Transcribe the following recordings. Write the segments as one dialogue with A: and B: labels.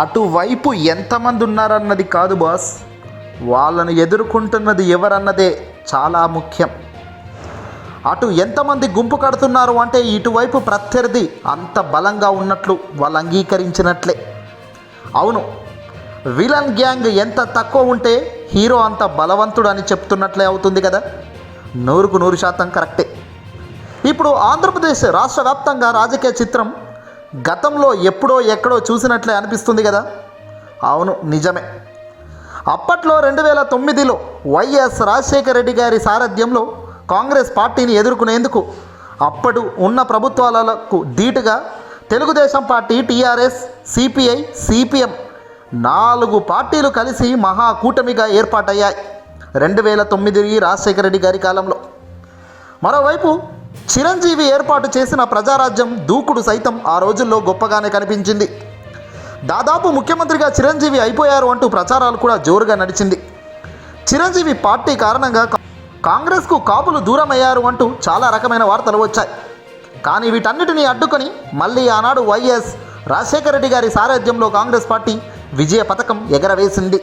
A: అటువైపు ఎంతమంది ఉన్నారన్నది కాదు బాస్. వాళ్ళను ఎదుర్కొంటున్నది ఎవరన్నదే చాలా ముఖ్యం. అటు ఎంతమంది గుంపు కడుతున్నారు అంటే ఇటువైపు ప్రత్యర్థి అంత బలంగా ఉన్నట్లు వాళ్ళు అంగీకరించినట్లే. అవును విలన్ గ్యాంగ్ ఎంత తక్కువ ఉంటే హీరో అంత బలవంతుడు అని చెప్తున్నట్లే అవుతుంది కదా. నూరుకు నూరు శాతం కరెక్టే. ఇప్పుడు ఆంధ్రప్రదేశ్ రాష్ట్ర వ్యాప్తంగా రాజకీయ చిత్రం గతంలో ఎప్పుడో ఎక్కడో చూసినట్లే అనిపిస్తుంది కదా? అవును నిజమే. అప్పట్లో రెండు వేల తొమ్మిదిలో వైఎస్ రాజశేఖర రెడ్డి గారి సారథ్యంలో కాంగ్రెస్ పార్టీని ఎదుర్కొనేందుకు అప్పుడు ఉన్న ప్రభుత్వాలకు ధీటుగా Telugu Desam party TRS CPI CPM నాలుగు పార్టీలు కలిసి మహాకూటమిగా ఏర్పాటయ్యాయి రెండు వేల తొమ్మిది రాజశేఖర రెడ్డి గారి కాలంలో. మరోవైపు చిరంజీవి ఏర్పాటు చేసిన ప్రజారాజ్యం దూకుడు సైతం ఆ రోజుల్లో గొప్పగానే కనిపించింది. దాదాపు ముఖ్యమంత్రిగా చిరంజీవి అయిపోయారు అంటూ ప్రచారాలు కూడా జోరుగా నడిచింది. చిరంజీవి పార్టీ కారణంగా కాంగ్రెస్కు కాపులు దూరమయ్యారు అంటూ చాలా రకమైన వార్తలు వచ్చాయి. కానీ వీటన్నిటినీ అడ్డుకొని మళ్ళీ ఆనాడు వైఎస్ రాజశేఖర రెడ్డి గారి సారథ్యంలో కాంగ్రెస్ పార్టీ విజయ పథకం ఎగరవేసింది.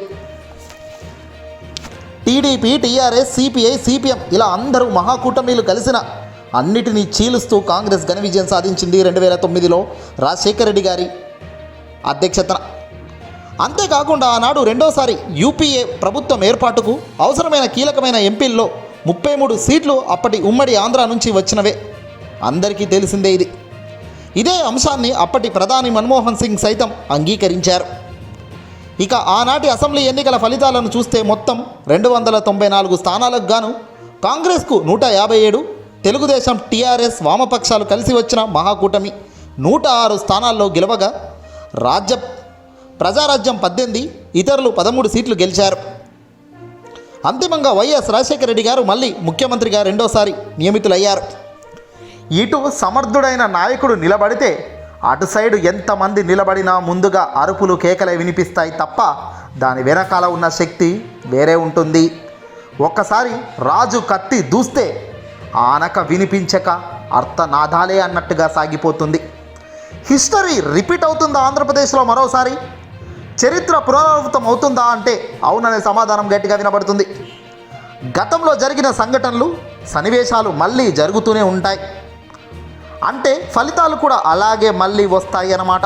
A: టీడీపీ టీఆర్ఎస్ సిపిఐ సిపిఎం ఇలా అందరూ మహాకూటమిలు కలిసిన అన్నిటినీ చీలుస్తూ కాంగ్రెస్ ఘన విజయం సాధించింది రెండు వేల తొమ్మిదిలో. రాజశేఖర రెడ్డి గారి అధ్యక్షతన. అంతేకాకుండా ఆనాడు రెండోసారి యూపీఏ ప్రభుత్వం ఏర్పాటుకు అవసరమైన కీలకమైన ఎంపీల్లో ముప్పై మూడు సీట్లు అప్పటి ఉమ్మడి ఆంధ్ర నుంచి వచ్చినవే. అందరికీ తెలిసిందే ఇది. ఇదే అంశాన్ని అప్పటి ప్రధాని మన్మోహన్ సింగ్ సైతం అంగీకరించారు. ఇక ఆనాటి అసెంబ్లీ ఎన్నికల ఫలితాలను చూస్తే మొత్తం రెండు వందల తొంభై నాలుగు స్థానాలకు గాను కాంగ్రెస్కు నూట యాభై ఏడు తెలుగుదేశం టీఆర్ఎస్ వామపక్షాలు కలిసి వచ్చిన మహాకూటమి నూట ఆరు స్థానాల్లో గెలవగా రాజ్య ప్రజారాజ్యం పద్దెనిమిది ఇతరులు పదమూడు సీట్లు గెలిచారు. అంతిమంగా వైఎస్ రాజశేఖర రెడ్డి గారు మళ్ళీ ముఖ్యమంత్రిగా రెండోసారి నియమితులయ్యారు. ఇటు సమర్థుడైన నాయకుడు నిలబడితే అటు సైడు ఎంతమంది నిలబడినా ముందుగా అరుపులు కేకలే వినిపిస్తాయి తప్ప దాని వెనకాల ఉన్న శక్తి వేరే ఉంటుంది. ఒక్కసారి రాజు కత్తి దూస్తే ఆనక వినిపించక అర్థనాదాలే అన్నట్టుగా సాగిపోతుంది. హిస్టరీ రిపీట్ అవుతుందా ఆంధ్రప్రదేశ్లో మరోసారి? చరిత్ర పునరావృతం అవుతుందా అంటే అవుననే సమాధానం గట్టిగా వినబడుతుంది. గతంలో జరిగిన సంఘటనలు సన్నివేశాలు మళ్ళీ జరుగుతూనే ఉంటాయి. అంటే ఫలితాలు కూడా అలాగే మళ్ళీ వస్తాయి అన్నమాట.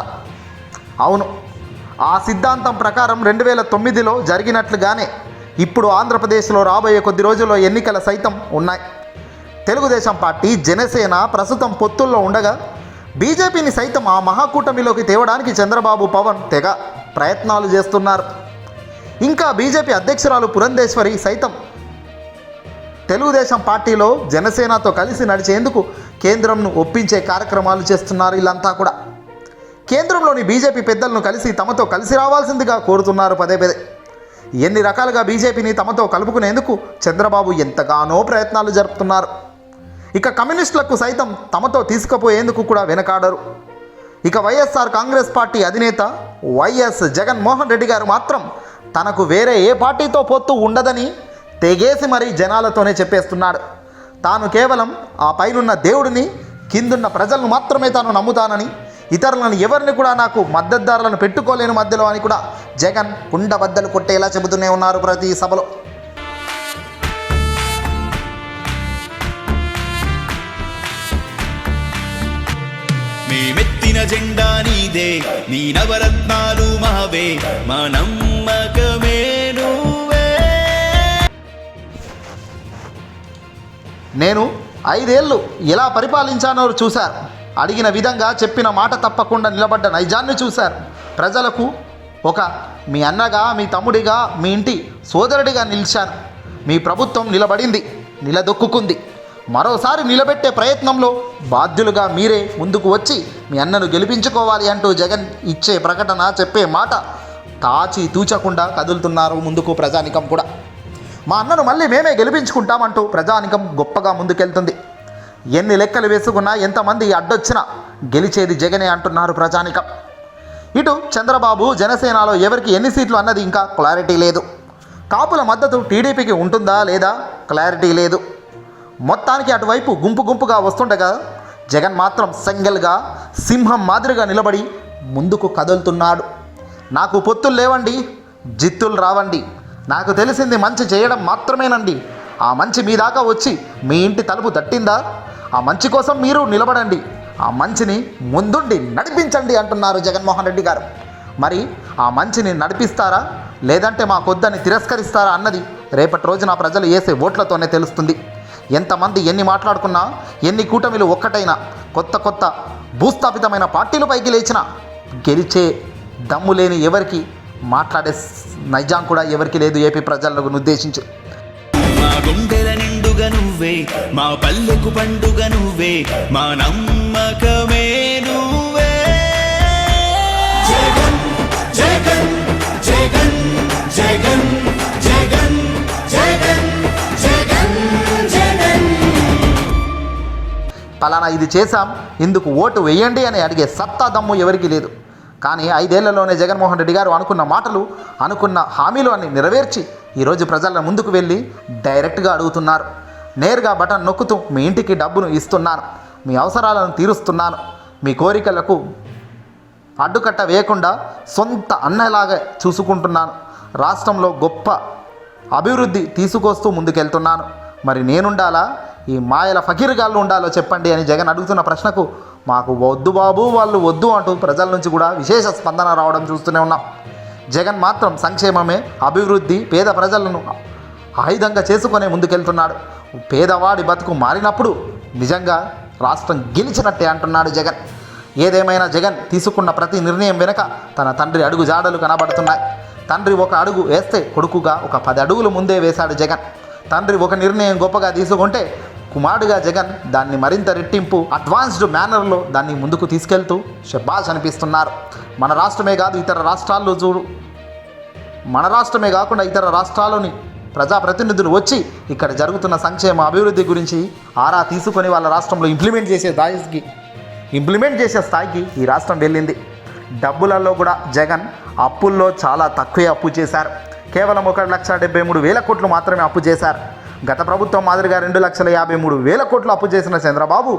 A: అవును ఆ సిద్ధాంతం ప్రకారం రెండు వేల తొమ్మిదిలో జరిగినట్లుగానే ఇప్పుడు ఆంధ్రప్రదేశ్లో రాబోయే కొద్ది రోజుల్లో ఎన్నికల సైతం ఉన్నాయి. తెలుగుదేశం పార్టీ జనసేన ప్రస్తుతం పొత్తుల్లో ఉండగా బీజేపీని సైతం ఆ మహాకూటమిలోకి తేవడానికి చంద్రబాబు పవన్ తెగ ప్రయత్నాలు చేస్తున్నారు. ఇంకా బీజేపీ అధ్యక్షురాలు పురంధేశ్వరి సైతం తెలుగుదేశం పార్టీలో జనసేనతో కలిసి నడిచేందుకు కేంద్రంను ఒప్పించే కార్యక్రమాలు చేస్తున్నారు వీళ్ళంతా కూడా. కేంద్రంలోని బీజేపీ పెద్దలను కలిసి తమతో కలిసి రావాల్సిందిగా కోరుతున్నారు పదే పదే. ఎన్ని రకాలుగా బీజేపీని తమతో కలుపుకునేందుకు చంద్రబాబు ఎంతగానో ప్రయత్నాలు జరుపుతున్నారు. ఇక కమ్యూనిస్టులకు సైతం తమతో తీసుకుపోయేందుకు కూడా వెనకాడరు. ఇక వైఎస్ఆర్ కాంగ్రెస్ పార్టీ అధినేత వైఎస్ జగన్మోహన్ రెడ్డి గారు మాత్రం తనకు వేరే ఏ పార్టీతో పొత్తు ఉండదని తెగేసి మరీ జనాలతోనే చెప్పేస్తున్నాడు. తాను కేవలం ఆ పైనున్న దేవుడిని కిందున్న ప్రజలను మాత్రమే తాను నమ్ముతానని ఇతరులను ఎవరిని కూడా నాకు మద్దతుదారులను పెట్టుకోలేని మధ్యలో అని కూడా జగన్ కుండబద్దలు కొట్టేలా చెబుతూనే ఉన్నారు ప్రతి సభలో.
B: మేమెత్తిన జెండా నీదే. నీ నవరత్నాలు మావే. మా నమ్మకమే నువ్వే
A: నేను ఐదేళ్ళు ఎలా పరిపాలించానో చూశారు. అడిగిన విధంగా చెప్పిన మాట తప్పకుండా నిలబడ్డ నైజాన్ని చూశారు. ప్రజలకు ఒక మీ అన్నగా మీ తమ్ముడిగా మీ ఇంటి సోదరుడిగా నిలిచాను. మీ ప్రభుత్వం నిలబడింది నిలదొక్కుంది మరోసారి నిలబెట్టే ప్రయత్నంలో బాధ్యులుగా మీరే ముందుకు వచ్చి మీ అన్నను గెలిపించుకోవాలి అంటూ జగన్ ఇచ్చే ప్రకటన చెప్పే మాట తాచి తూచకుండా కదులుతున్నారు ముందుకు ప్రజానికం కూడా. మా అన్నను మళ్ళీ మేమే గెలిపించుకుంటామంటూ ప్రజానికం గొప్పగా ముందుకెళ్తుంది. ఎన్ని లెక్కలు వేసుకున్నా ఎంతమంది అడ్డొచ్చినా గెలిచేది జగనే అంటున్నారు ప్రజానికం. ఇటు చంద్రబాబు జనసేనలో ఎవరికి ఎన్ని సీట్లు అన్నది ఇంకా క్లారిటీ లేదు. కాపుల మద్దతు టీడీపీకి ఉంటుందా లేదా క్లారిటీ లేదు. మొత్తానికి అటువైపు గుంపు గుంపుగా వస్తుండగా జగన్ మాత్రం సింగిల్గా సింహం మాదిరిగా నిలబడి ముందుకు కదులుతున్నాడు. నాకు పొత్తులు లేవండి జిత్తులు రావండి. నాకు తెలిసింది మంచి చేయడం మాత్రమేనండి. ఆ మంచి మీ దాకా వచ్చి మీ ఇంటి తలుపు తట్టిందా? ఆ మంచి కోసం మీరు నిలబడండి. ఆ మంచిని ముందుండి నడిపించండి అంటున్నారు జగన్మోహన్ రెడ్డి గారు. మరి ఆ మంచిని నడిపిస్తారా? లేదంటే మా కొద్దని తిరస్కరిస్తారా అన్నది రేపటి రోజున ప్రజలు వేసే ఓట్లతోనే తెలుస్తుంది. ఎంతమంది ఎన్ని మాట్లాడుకున్నా ఎన్ని కూటమిలు ఒక్కటైనా కొత్త కొత్త భూస్థాపితమైన పార్టీలు పైకి లేచినా గెలిచే దమ్ము లేని ఎవరికి మాట్లాడే స్- నైజాం కూడా ఎవరికి లేదు ఏపీ ప్రజలను ఉద్దేశించి.
B: మా గుండెల నిండుగా నువ్వే మా పల్లెకు పండుగ నువ్వే మా నమ్మకమే నువ్వే. జగన్ జగన్ జగన్ జగన్.
A: ఫలానా ఇది చేశాం ఇందుకు ఓటు వేయండి అని అడిగే సత్తా దమ్ము ఎవరికి లేదు. కానీ ఐదేళ్ళలోనే జగన్మోహన్ రెడ్డి గారు అనుకున్న మాటలు అనుకున్న హామీలు అన్ని నెరవేర్చి ఈరోజు ప్రజల ముందుకు వెళ్ళి డైరెక్ట్గా అడుగుతున్నారు. నేరుగా బటన్ నొక్కుతూ మీ ఇంటికి డబ్బును ఇస్తున్నాను మీ అవసరాలను తీరుస్తున్నాను మీ కోరికలకు అడ్డుకట్ట వేయకుండా సొంత అన్నలాగా చూసుకుంటున్నాను. రాష్ట్రంలో గొప్ప అభివృద్ధి తీసుకొస్తూ ముందుకెళ్తున్నాను. మరి నేనుండాలా? ఈ మాయల ఫకీర్గాళ్ళు ఉండాలో చెప్పండి అని జగన్ అడుగుతున్న ప్రశ్నకు మాకు వద్దు బాబు వాళ్ళు వద్దు అంటూ ప్రజల నుంచి కూడా విశేష స్పందన రావడం చూస్తూనే ఉన్నాం. జగన్ మాత్రం సంక్షేమమే అభివృద్ధి పేద ప్రజలను ఆయుధంగా చేసుకునే ముందుకెళ్తున్నాడు. పేదవాడి బతుకు మారినప్పుడు నిజంగా రాష్ట్రం గెలిచినట్టే అంటున్నాడు జగన్. ఏదేమైనా జగన్ తీసుకున్న ప్రతి నిర్ణయం వెనుక తన తండ్రి అడుగు జాడలు కనబడుతున్నాయి. తండ్రి ఒక అడుగు వేస్తే కొడుకుగా ఒక పది అడుగులు ముందే వేశాడు జగన్. తండ్రి ఒక నిర్ణయం గొప్పగా తీసుకుంటే కుమారుడుగా జగన్ దాన్ని మరింత రెట్టింపు అడ్వాన్స్డ్ మేనర్లో దాన్ని ముందుకు తీసుకెళ్తూ షబాష్ అనిపిస్తున్నారు. మన రాష్ట్రమే కాదు ఇతర రాష్ట్రాల్లో చూడు. మన రాష్ట్రమే కాకుండా ఇతర రాష్ట్రాల్లోని ప్రజాప్రతినిధులు వచ్చి ఇక్కడ జరుగుతున్న సంక్షేమ అభివృద్ధి గురించి ఆరా తీసుకొని వాళ్ళ రాష్ట్రంలో ఇంప్లిమెంట్ చేసే స్థాయికి ఇంప్లిమెంట్ చేసే స్థాయికి ఈ రాష్ట్రం వెళ్ళింది. డబ్బులలో కూడా జగన్ అప్పుల్లో చాలా తక్కువే అప్పు చేశారు. కేవలం ఒక లక్ష డెబ్బై మూడు వేల కోట్లు మాత్రమే అప్పు చేశారు. గత ప్రభుత్వం మాదిరిగా రెండు లక్షల యాభై మూడు వేల కోట్లు అప్పు చేసిన చంద్రబాబు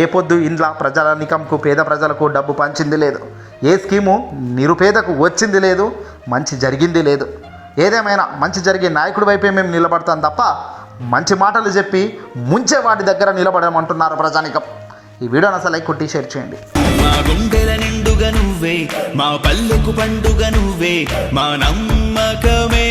A: ఏ పొద్దు ఇండ్ల ప్రజల నికంకు పేద ప్రజలకు డబ్బు పంచింది లేదు. ఏ స్కీము నిరుపేదకు వచ్చింది లేదు మంచి జరిగింది లేదు. ఏదేమైనా మంచి జరిగే నాయకుడి వైపే మేము నిలబడతాం తప్ప మంచి మాటలు చెప్పి ముంచే వాటి దగ్గర నిలబడమంటున్నారు ప్రజానికం. ఈ వీడియోని అసలు లైక్ కొట్టి షేర్ చేయండి.
B: మా గుండెల నిండుగా నువ్వే మా పల్లెకు పండుగ నువ్వే మా నమ్మకమే